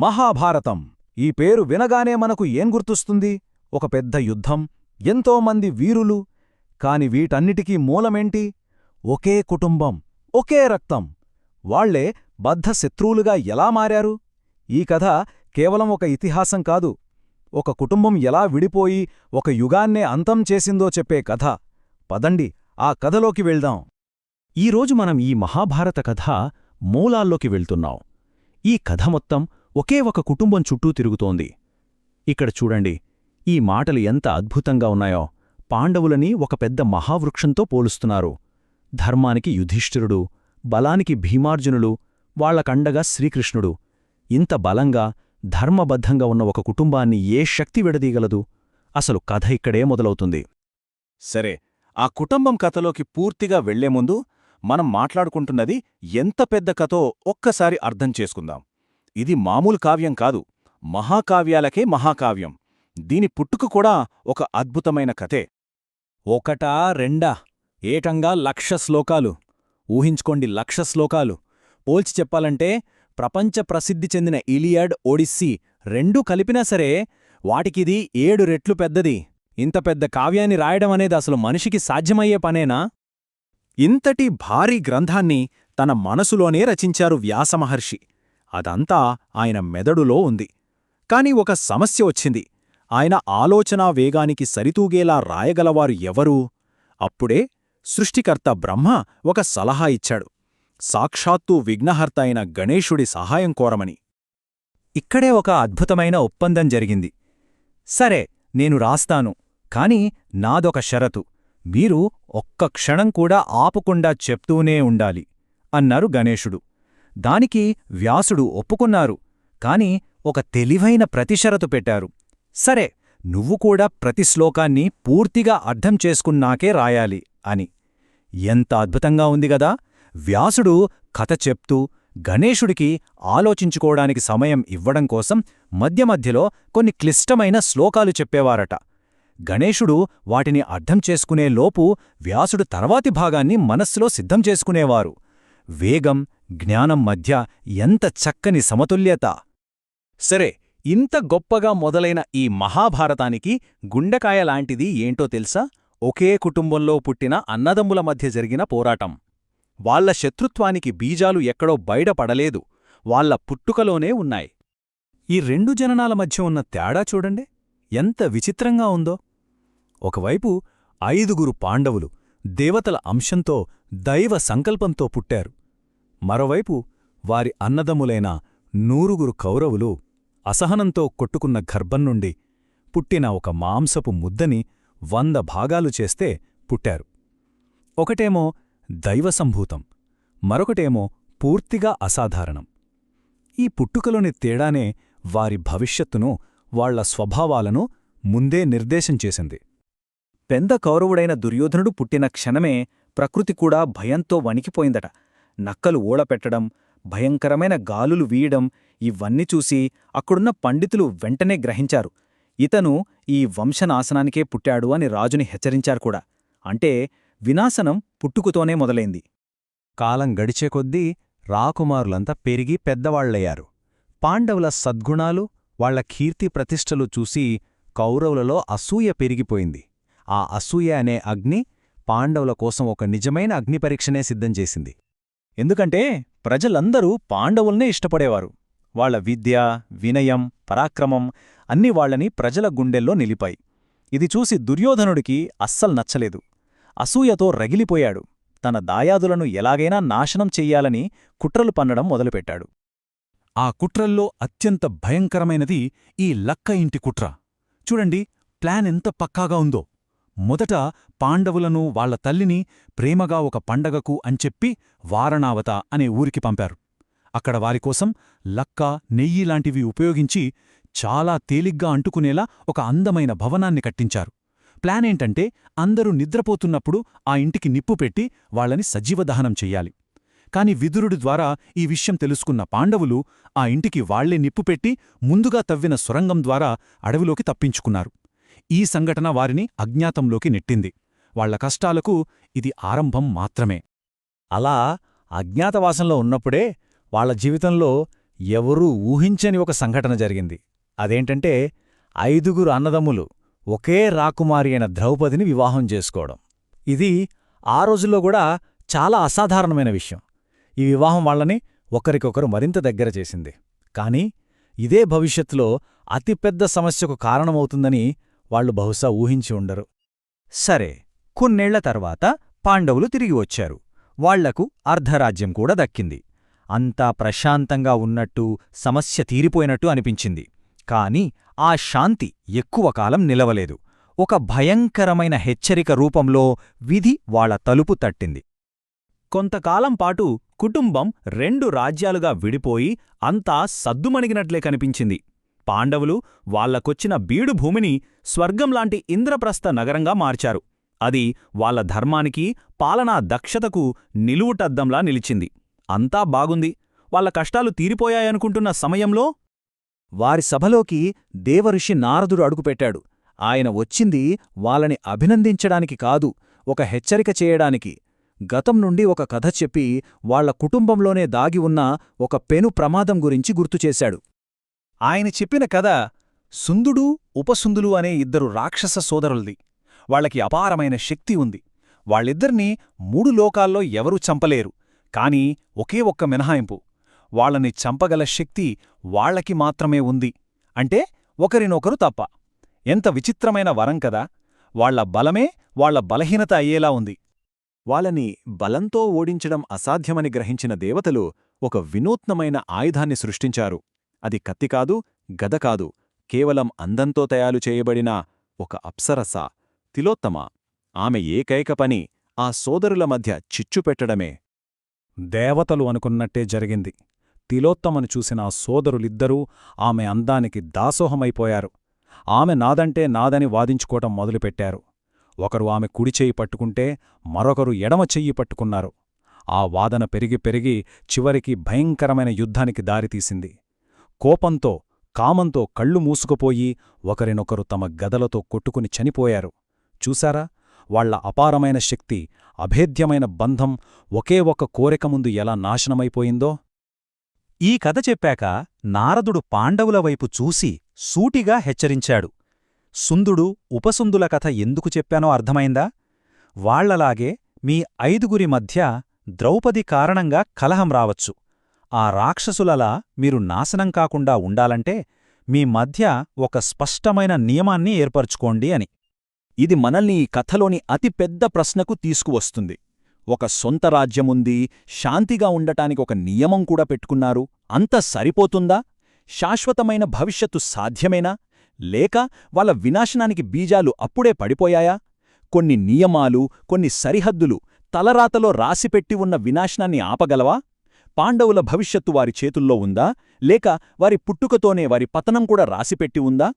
మహాభారతం. ఈ పేరు వినగానే మనకు ఏం గుర్తుస్తుంది? ఒక పెద్ద యుద్ధం ఎంతోమంది వీరులు కాని వీటన్నిటికీ మూలమేంటి? ఒకే కుటుంబం ఒకే రక్తం. వాళ్ళే బద్ధ శత్రువులుగా ఎలా మారారు? ఈ కథ కేవలం ఒక ఇతిహాసం కాదు. ఒక కుటుంబం ఎలా విడిపోయి ఒక యుగాన్నే అంతం చేసిందో చెప్పే కథ. పదండి ఆ కథలోకి వెళ్దాం. ఈరోజు మనం ఈ మహాభారత కథ మూలాల్లోకి వెళ్తున్నాం. ఈ కథ మొత్తం ఒకే ఒక కుటుంబం చుట్టూ తిరుగుతోంది. ఇక్కడ చూడండి ఈ మాటలు ఎంత అద్భుతంగా ఉన్నాయో. పాండవులని ఒక పెద్ద మహావృక్షంతో పోలుస్తున్నారు. ధర్మానికి యుధిష్ఠిరుడు బలానికి భీమార్జునులు వాళ్ళకండగా శ్రీకృష్ణుడు. ఇంత బలంగా ధర్మబద్ధంగా ఉన్న ఒక కుటుంబాన్ని ఏ శక్తి విడదీయగలదు? అసలు కథ ఇక్కడే మొదలవుతుంది. సరే ఆ కుటుంబం కథలోకి పూర్తిగా వెళ్ళే ముందు మనం మాట్లాడుకుంటున్నది ఎంత పెద్ద కథో ఒక్కసారి అర్థం చేసుకుందాం. ఇది మామూలు కావ్యం కాదు. మహాకావ్యాలకే మహాకావ్యం. దీని పుట్టుక కూడా ఒక అద్భుతమైన కథే. ఒకటా రెండా? ఏటంగా లక్ష శ్లోకాలు? ఊహించుకోండి లక్ష శ్లోకాలు. పోల్చి చెప్పాలంటే ప్రపంచ ప్రసిద్ధి చెందిన ఇలియడ్ ఒడిస్సీ రెండూ కలిపినా సరే వాటికిది ఏడు రెట్లు పెద్దది. ఇంత పెద్ద కావ్యాన్ని రాయడం అనేది అసలు మనిషికి సాధ్యమయ్యే పనేనా? ఇంతటి భారీ గ్రంథాన్ని తన మనసులోనే రచించారు వ్యాసమహర్షి అదంతా ఆయన మెదడులో ఉంది. కాని ఒక సమస్య వచ్చింది. ఆయన ఆలోచనా వేగానికి సరితూగేలా రాయగలవారు ఎవరు? అప్పుడే సృష్టికర్త బ్రహ్మ ఒక సలహా ఇచ్చాడు. సాక్షాత్తూ విఘ్నహర్త అయిన గణేశుడి సహాయం కోరమని. ఇక్కడే ఒక అద్భుతమైన ఒప్పందం జరిగింది. సరే నేను రాస్తాను. కాని నాదొక షరతు. మీరు ఒక్క క్షణం కూడా ఆపుకుండా చెప్తూనే ఉండాలి అన్నారు గణేశుడు దానికి వ్యాసుడు ఒప్పుకున్నారు. కాని ఒక తెలివైన ప్రతిషరతు పెట్టారు. సరే నువ్వు కూడా ప్రతి శ్లోకాన్ని పూర్తిగా అర్థం చేసుకున్నాకే రాయాలి అని. ఎంత అద్భుతంగా ఉందిగదా వ్యాసుడు కథ చెప్తూ గణేశుడికి ఆలోచించుకోవడానికి సమయం ఇవ్వడం కోసం మధ్య మధ్యలో కొన్ని క్లిష్టమైన శ్లోకాలు చెప్పేవారట. గణేశుడు వాటిని అర్థం చేసుకునే లోపు వ్యాసుడు తర్వాతి భాగాన్ని మనస్సులో సిద్ధం చేసుకునేవారు. వేగం జ్ఞానం మధ్య ఎంత చక్కని సమతుల్యత! సరే ఇంత గొప్పగా మొదలైన ఈ మహాభారతానికి గుండెకాయ లాంటిది ఏంటో తెలుసా? ఒకే కుటుంబంలో పుట్టిన అన్నదమ్ముల మధ్య జరిగిన పోరాటం. వాళ్ళ శత్రుత్వానికి బీజాలు ఎక్కడో బయటపడలేదు వాళ్ళ పుట్టుకలోనే ఉన్నాయి. ఈ రెండు జననాల మధ్య ఉన్న తేడా చూడండి. ఎంత విచిత్రంగా ఉందో! ఒకవైపు ఐదుగురు పాండవులు దేవతల అంశంతో దైవ సంకల్పంతో పుట్టారు. మరోవైపు వారి అన్నదమ్ములైన నూరుగురు కౌరవులు అసహనంతో కొట్టుకున్న గర్భం నుండి పుట్టిన ఒక మాంసపు ముద్దని వంద భాగాలు చేస్తే పుట్టారు. ఒకటేమో దైవసంభూతం మరొకటేమో పూర్తిగా అసాధారణం. ఈ పుట్టుకలోని తేడానే వారి భవిష్యత్తును వాళ్ళ స్వభావాలను ముందే నిర్దేశం చేసింది. కౌరవుడైన దుర్యోధనుడు పుట్టిన క్షణమే ప్రకృతి కూడా భయంతో వణికిపోయిందట. నక్కలు ఓడపెట్టడం భయంకరమైన గాలులు వీయడం ఇవన్నీ చూసి అక్కడున్న పండితులు వెంటనే గ్రహించారు. ఇతను ఈ వంశనాశనానికే పుట్టాడు అని రాజుని హెచ్చరించారు కూడా. అంటే వినాశనం పుట్టుకుతోనే మొదలైంది. కాలం గడిచే కొద్దీ రాకుమారులంతా పెరిగి పెద్దవాళ్ళయ్యారు పాండవుల సద్గుణాలు వాళ్ళ కీర్తి ప్రతిష్టలు చూసి కౌరవులలో అసూయ పెరిగిపోయింది. ఆ అసూయ అనే అగ్ని పాండవుల కోసం ఒక నిజమైన అగ్నిపరీక్షనే సిద్ధం చేసింది. ఎందుకంటే ప్రజలందరూ పాండవుల్నే ఇష్టపడేవారు. వాళ్ళ విద్య వినయం పరాక్రమం అన్ని వాళ్ళని ప్రజల గుండెల్లో నిలిపాయి. ఇది చూసి దుర్యోధనుడికి అస్సలు నచ్చలేదు. అసూయతో రగిలిపోయాడు. తన దాయాదులను ఎలాగైనా నాశనం చెయ్యాలని కుట్రలు పన్నడం మొదలుపెట్టాడు. ఆ కుట్రల్లో అత్యంత భయంకరమైనది ఈ లక్క ఇంటి కుట్ర. చూడండి ప్లాన్ ఎంత పక్కాగా ఉందో. మొదట పాండవులను వాళ్ళ తల్లిని ప్రేమగా ఒక పండగకు అంచెప్పి వారణావత అనే ఊరికి పంపారు. అక్కడ వారికోసం లక్క నెయ్యి లాంటివి ఉపయోగించి చాలా తేలిగ్గా అంటుకునేలా ఒక అందమైన భవనాన్ని కట్టించారు. ప్లానేంటంటే అందరూ నిద్రపోతున్నప్పుడు ఆ ఇంటికి నిప్పు పెట్టి వాళ్ళని సజీవదహనం చెయ్యాలి. కాని విదురుడి ద్వారా ఈ విషయం తెలుసుకున్న పాండవులు ఆ ఇంటికి వాళ్ళే నిప్పుపెట్టి ముందుగా తవ్విన సొరంగం ద్వారా అడవిలోకి తప్పించుకున్నారు. ఈ సంఘటన వారిని అజ్ఞాతంలోకి నెట్టింది. వాళ్ళ కష్టాలకు ఇది ఆరంభం మాత్రమే. అలా అజ్ఞాతవాసంలో ఉన్నప్పుడే వాళ్ళ జీవితంలో ఎవరూ ఊహించని ఒక సంఘటన జరిగింది. అదేంటంటే ఐదుగురు అన్నదమ్ములు ఒకే రాకుమారి అయిన ద్రౌపదిని వివాహం చేసుకోవడం. ఇది ఆ రోజుల్లో కూడా చాలా అసాధారణమైన విషయం. ఈ వివాహం వాళ్ళని ఒకరికొకరు మరింత దగ్గర చేసింది. కాని ఇదే భవిష్యత్తులో అతిపెద్ద సమస్యకు కారణమవుతుందని వాళ్ళు బహుశా ఊహించి ఉండరు. సరే కొన్నేళ్ళ తర్వాత పాండవులు తిరిగి వచ్చారు. వాళ్ళకు అర్ధరాజ్యం కూడా దక్కింది. అంతా ప్రశాంతంగా ఉన్నట్టు సమస్య తీరిపోయినట్టు అనిపించింది. కాని ఆ శాంతి ఎక్కువ కాలం నిలవలేదు. ఒక భయంకరమైన హెచ్చరిక రూపంలో విధి వాళ్ళ తలుపు తట్టింది. కొంతకాలం పాటు కుటుంబం రెండు రాజ్యాలుగా విడిపోయి అంతా సద్దుమణిగినట్లే కనిపించింది. పాండవులు వాళ్ళకొచ్చిన బీడు భూమిని స్వర్గంలాంటి ఇంద్రప్రస్థ నగరంగా మార్చారు. అది వాళ్ళ ధర్మానికి పాలనా దక్షతకు నిలువుటద్దంలా నిలిచింది. అంతా బాగుంది. వాళ్ళ కష్టాలు తీరిపోయాయనుకుంటున్న సమయంలో వారి సభలోకి దేవఋషి నారదుడు అడుగుపెట్టాడు. ఆయన వచ్చింది వాళ్ళని అభినందించడానికి కాదు ఒక హెచ్చరిక చేయడానికి. గతం నుండి ఒక కథ చెప్పి వాళ్ళ కుటుంబంలోనే దాగి ఉన్న ఒక పెను ప్రమాదం గురించి గుర్తుచేశాడు ఆయన చెప్పిన కథ సుందుడు ఉపసుందులు అనే ఇద్దరు రాక్షస సోదరుల్ది. వాళ్ళకి అపారమైన శక్తి ఉంది. వాళ్ళిద్దరినీ మూడు లోకాల్లో ఎవరూ చంపలేరు. కాని ఒకే ఒక్క మినహాయింపు. వాళ్ళని చంపగల శక్తి వాళ్ళకి మాత్రమే ఉంది. అంటే ఒకరినొకరు తప్ప. ఎంత విచిత్రమైన వరం కదా! వాళ్ళ బలమే వాళ్ళ బలహీనత అయ్యేలా ఉంది. వాళ్ళని బలంతో ఓడించడం అసాధ్యమని గ్రహించిన దేవతలు ఒక వినూత్నమైన ఆయుధాన్ని సృష్టించారు. అది కత్తి కాదు గద కాదు. కేవలం అందంతో తయారు చేయబడిన ఒక అప్సరస తిలోత్తమ. ఆమె ఏకైక పని ఆ సోదరుల మధ్య చిచ్చు పెట్టడమే. దేవతలు అనుకున్నట్టే జరిగింది. తిలోత్తమను చూసిన ఆ సోదరులిద్దరూ ఆమె అందానికి దాసోహమైపోయారు. ఆమె నాదంటే నాదని వాదించుకోవటం మొదలుపెట్టారు. ఒకరు ఆమె కుడిచెయ్యి పట్టుకుంటే మరొకరు ఎడమ చెయ్యి పట్టుకున్నారు. ఆ వాదన పెరిగి పెరిగి చివరికి భయంకరమైన యుద్ధానికి దారితీసింది. కోపంతో కామంతో కళ్ళు మూసుకుపోయి ఒకరినొకరు తమ గదలతో కొట్టుకుని చనిపోయారు. చూశారా? వాళ్ళ అపారమైన శక్తి అభేద్యమైన బంధం ఒకే ఒక కోరిక ముందు ఎలా నాశనమైపోయిందో? ఈ కథ చెప్పాక నారదుడు పాండవుల వైపు చూసి సూటిగా హెచ్చరించాడు. సుందుడు ఉపసుందుల కథ ఎందుకు చెప్పానో అర్థమైందా? వాళ్ళలాగే మీ ఐదుగురి మధ్య ద్రౌపది కారణంగా కలహం రావచ్చు. ఆ రాక్షసులలా మీరు నాశనం కాకుండా ఉండాలంటే మీ మధ్య ఒక స్పష్టమైన నియమాన్ని ఏర్పరచుకోండి అని. ఇది మనల్ని ఈ కథలోని అతిపెద్ద ప్రశ్నకు తీసుకువస్తుంది. ఒక సొంత రాజ్యముంది శాంతిగా ఉండటానికి ఒక నియమం కూడా పెట్టుకున్నారు. అంత సరిపోతుందా? శాశ్వతమైన భవిష్యత్తు సాధ్యమేనా? లేక వాళ్ళ వినాశనానికి బీజాలు అప్పుడే పడిపోయాయా? కొన్ని నియమాలు కొన్ని సరిహద్దులు తలరాతలో రాసిపెట్టి ఉన్న వినాశనాన్ని ఆపగలవా? పాండవుల భవిష్యత్తు వారి చేతుల్లో ఉందా? లేక వారి పుట్టుకతోనే వారి పతనం కూడా రాసిపెట్టి ఉందా?